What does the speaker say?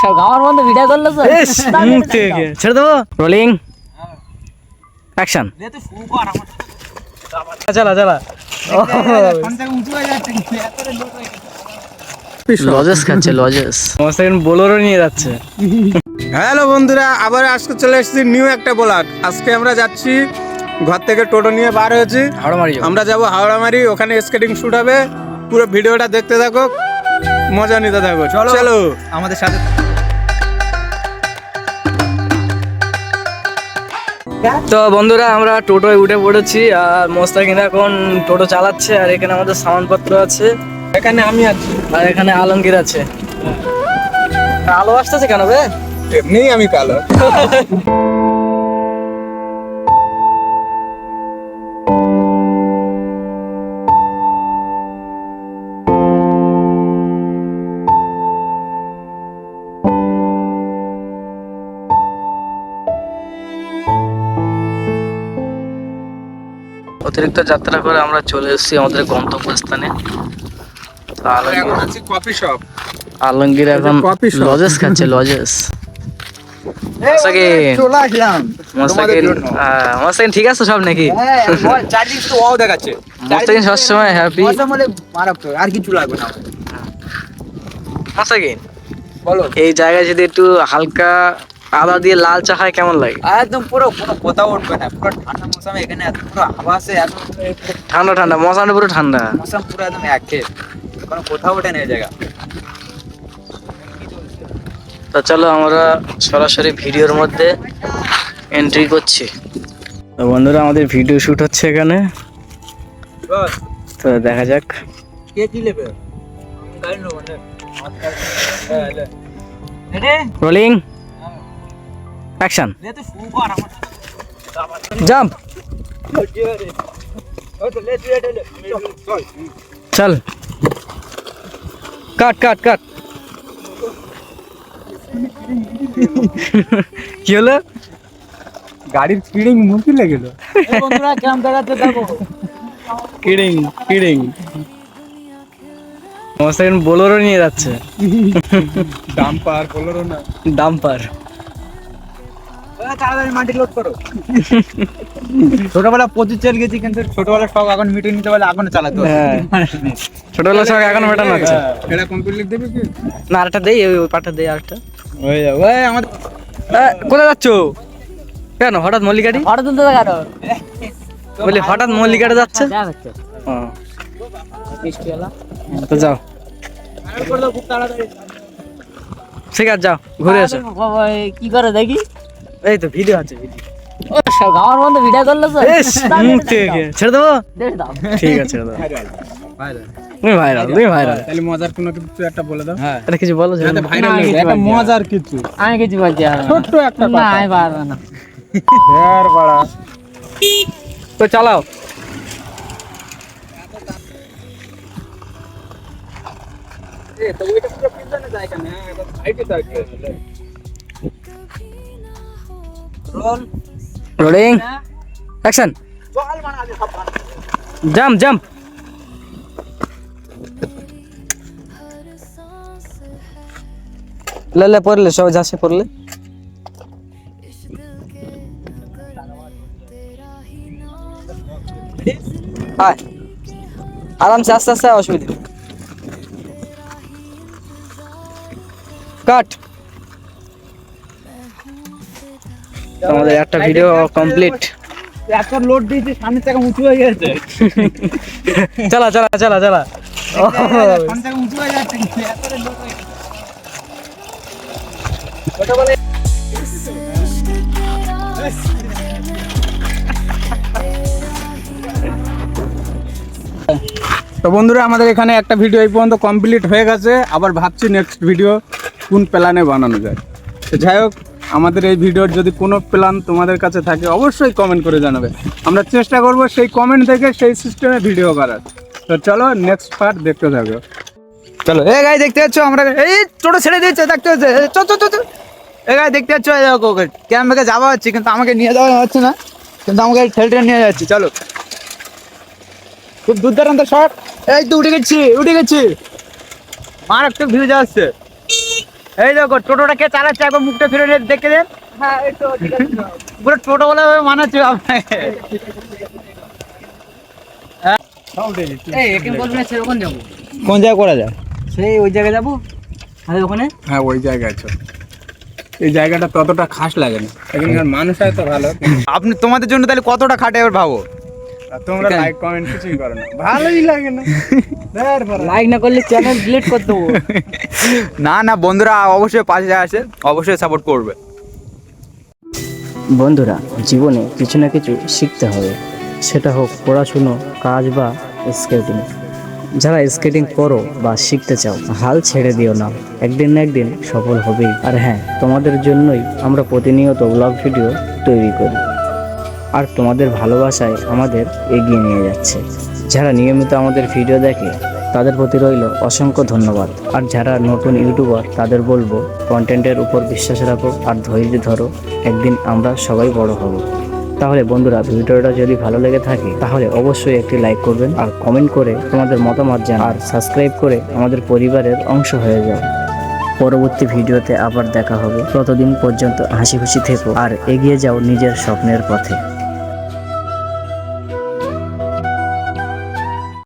সব আমার বন্ধু ভিডিও করল তো ইস, মুখ থেকে ছেড়ে দেবো? রোলিং অ্যাকশন চালা চালা। লজেস খাচ্ছে লজেস আমার সেকেন্ড বোলোরও নিয়ে যাচ্ছে। হ্যালো বন্ধুরা আবার আজকে চলে এসেছি নিউ একটা ব্লগ আজকে আমরা যাচ্ছি ঘর থেকে টোটো নিয়ে বার হয়েছি। হাওড়া মারি যাব। আমরা যাব হাওড়ামারি ওখানে স্কেটিং শুট হবে। পুরো ভিডিওটা দেখতে থাকো মজা নিতে থাকো। চলো। চলো। আমাদের সাথে তো বন্ধুরা আমরা টোটোয় উঠে পড়েছি আর মোস্তাকিন এখন টোটো চালাচ্ছে আর এখানে আমাদের সামানপত্র আছে। এখানে আমি আছি আর এখানে আলমগীর আছে। আলো আসতেছে কেন বে? এমনি আমি কালো। অতিরিক্ত যাত্রা করে আমরা চলে এসেছি আমাদের গন্তব্যস্থানে। কফি শপ আলমগীর এখন লজেস খাচ্ছে লজেস ঠিক আছে সব নাকি? হ্যাঁ সবসময় হ্যাপি আর কিছু লাগবে না। এই জায়গায় যদি একটু হালকা আদা দিয়ে লাল চা হয় কেমন লাগে? একদম পুরো কোনো কোথাও উঠবে না পুরো ঠান্ডা মৌসুমে এখানে এত পুরো হাওয়া আছে এত ঠান্ডা ঠান্ডা মশাটা পুরো ঠান্ডা। মৌসুম পুরো একদম একে কোনো কোথাও ওঠে না এই জায়গা। তা চলো আমরা সরাসরি ভিডিওর মধ্যে এন্ট্রি করছি। তো বন্ধুরা আমাদের ভিডিও শুট হচ্ছে এখানে। তো দেখা যাক। কে কি নেবে? গাড়ি নেব না। রোলিং অ্যাকশন জাম্প চল কাট কাট কাট কি হলো? গাড়ির স্পিডিং মুখি লেগেল বন্ধুরা কেমন দেখাচ্ছে দেখো কিডিং কিডিং আমার সেকেন্ড বোলোরও নিয়ে যাচ্ছে। ডাম্পার বলো না। ডাম্পার ছোটবেলা প্রচুর চল গেছি কিন্তু ছোটবেলা সব এখন মিটিং নিতে পারলে এখন চালাতে হবে। হ্যাঁ। ছোটবেলা সব এখন মেটানো আছে। এটা কমপ্লিট দেবে কি? না আরেকটা দেই ওই পাটা দেই আরেকটা। ওই যাও, ওই আমাদের কোথায় যাচ্ছ? কেন হঠাৎ মল্লিকাটি? ফটো তুলতে দেখানো বলি হঠাৎ মল্লিকাটা যাচ্ছে? হলো। তো যাও। ঠিক আছে যাও ঘুরে এই কি করে দেখি? এই তো ভিডিও আছে ভিডিও ও সব আমার বন্ধু ভিডিও করল তো থেকে ছেড়ে দেবো? দেখে দাও। ঠিক আছে ছেড়ে দেবো। তুমি ভাইরাল তুমি ভাইরাল তাহলে মজার কোনো কিছু একটা বলে দাও। হ্যাঁ। এটা কিছু বলো যাতে ভাইরাল হয়ে যায় একটা মজার কিছু। আমি কিছু বলছি ছোট্ট একটা না আমি পারব না। বাড়া। তো চালাও। রোলিং অ্যাকশন জাম্প জাম্প ले ले পড়লে সব যাচ্ছে পড়লে। আয়। আরামসে আস্তে আস্তে অসুবিধা কাট। আমাদের একটা ভিডিও কমপ্লিট এত লোড দিয়েছি সামনে থেকে উঁচু হয়ে গেছে। চালা চালা চালা চালা। সামনে থেকে উঁচু হয়ে যাচ্ছে এত লোড গেছে। তো বন্ধুরা আমাদের এখানে একটা ভিডিও এই পর্যন্ত কমপ্লিট হয়ে গেছে। আবার ভাবছি নেক্সট ভিডিও কোন প্ল্যানে বানানো যায়। তো যাই হোক আমাদের এই ভিডিওর যদি কোনো প্ল্যান তোমাদের কাছে থাকে, অবশ্যই কমেন্ট করে জানাবে। আমরা চেষ্টা করব সেই কমেন্ট থেকে সেই সিস্টেমে ভিডিও করার তো চলো নেক্সট পার্ট দেখতে থাকো। চলো এ গাই দেখতে পাচ্ছ আমরা, এই ছোট ছেড়ে দিয়েছে, দেখতে হচ্ছে চো চো চো। এ গাই দেখতে পাচ্ছ দেখো ক্যাম্পে যাওয়া হচ্ছে, কিন্তু আমাকে নিয়ে যাওয়া হচ্ছে না। কিন্তু আমাকে ঠেলে ঠেলে নিয়ে যাচ্ছে, চলো। খুব দুর্দান্ত শট এই তো, উঠে গেছি উঠে গেছি। মার একটা ভিউ যাচ্ছে। এই দেখো টোটোটা কে চালাচ্ছে? একবার মুখটা ফিরে নিয়ে দেখে দেন হ্যাঁ তো পুরো টোটো বলে মানাচ্ছে আপনাকে কোন জায়গায় করা যায়? সেই ওই জায়গায় যাব। আরে ওখানে? হ্যাঁ ওই জায়গায় আছো। এই জায়গাটা ততটা খাস লাগে না। এখানকার মানুষ হয়তো ভালো। আপনি তোমাদের জন্য তাহলে কতটা খাটে এবার ভাবো? আর তোমরা লাইক কমেন্ট কিছুই করো না। ভালোই লাগে না। লাইক না করলে চ্যানেল ডিলিট করে দেবো। না না বন্ধুরা অবশ্যই পাশে আসে অবশ্যই সাপোর্ট করবে। বন্ধুরা জীবনে কিছু না কিছু শিখতে হবে। সেটা হোক পড়াশুনো কাজ বা স্কেটিং যারা স্কেটিং করো বা শিখতে চাও হাল ছেড়ে দিও না। একদিন না একদিন সফল হবেই। আর হ্যাঁ তোমাদের জন্যই আমরা প্রতিনিয়ত ব্লগ ভিডিও তৈরি করি। আর তোমাদের ভালোবাসায় আমাদের এগিয়ে নিয়ে যাচ্ছে। যারা নিয়মিত আমাদের ভিডিও দেখে, তাদের প্রতি রইল অসংখ্য ধন্যবাদ। আর যারা নতুন ইউটিউবার তাদের বলব কন্টেন্টের উপর বিশ্বাস রাখো আর ধৈর্য ধরো। একদিন আমরা সবাই বড় হব। তাহলে বন্ধুরা, ভিডিওটা যদি ভালো লেগে থাকে, তাহলে অবশ্যই একটি লাইক করবেন আর কমেন্ট করে তোমাদের মতামত জানান। আর সাবস্ক্রাইব করে আমাদের পরিবারের অংশ হয়ে যাও। পরবর্তী ভিডিওতে আবার দেখা হবে। ততদিন পর্যন্ত হাসি খুশি থেকো আর এগিয়ে যাও নিজের স্বপ্নের পথে।